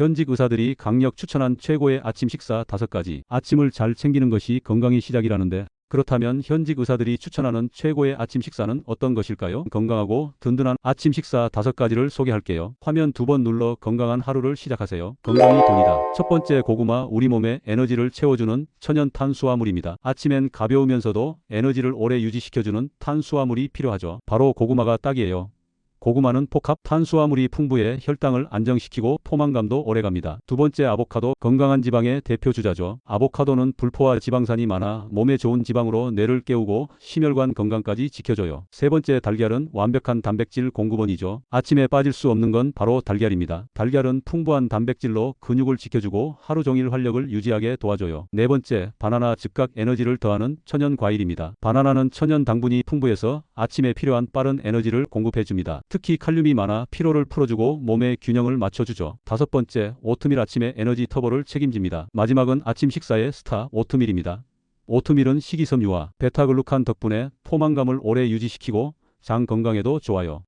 현직 의사들이 강력 추천한 최고의 아침 식사 5가지. 아침을 잘 챙기는 것이 건강의 시작이라는데 그렇다면 현직 의사들이 추천하는 최고의 아침 식사는 어떤 것일까요? 건강하고 든든한 아침 식사 5가지를 소개할게요. 화면 두 번 눌러 건강한 하루를 시작하세요. 건강이 돈이다. 첫 번째 고구마 우리 몸에 에너지를 채워주는 천연 탄수화물입니다. 아침엔 가벼우면서도 에너지를 오래 유지시켜주는 탄수화물이 필요하죠. 바로 고구마가 딱이에요. 고구마는 복합 탄수화물이 풍부해 혈당을 안정시키고 포만감도 오래갑니다. 두 번째 아보카도 건강한 지방의 대표 주자죠. 아보카도는 불포화 지방산이 많아 몸에 좋은 지방으로 뇌를 깨우고 심혈관 건강까지 지켜줘요. 세 번째 달걀은 완벽한 단백질 공급원이죠. 아침에 빠질 수 없는 건 바로 달걀입니다. 달걀은 풍부한 단백질로 근육을 지켜주고 하루 종일 활력을 유지하게 도와줘요. 네 번째 바나나 즉각 에너지를 더하는 천연 과일입니다. 바나나는 천연 당분이 풍부해서 아침에 필요한 빠른 에너지를 공급해줍니다. 특히 칼륨이 많아 피로를 풀어주고 몸의 균형을 맞춰주죠. 다섯 번째, 오트밀 아침에 에너지 터보를 책임집니다. 마지막은 아침 식사의 스타 오트밀입니다. 오트밀은 식이섬유와 베타글루칸 덕분에 포만감을 오래 유지시키고 장 건강에도 좋아요.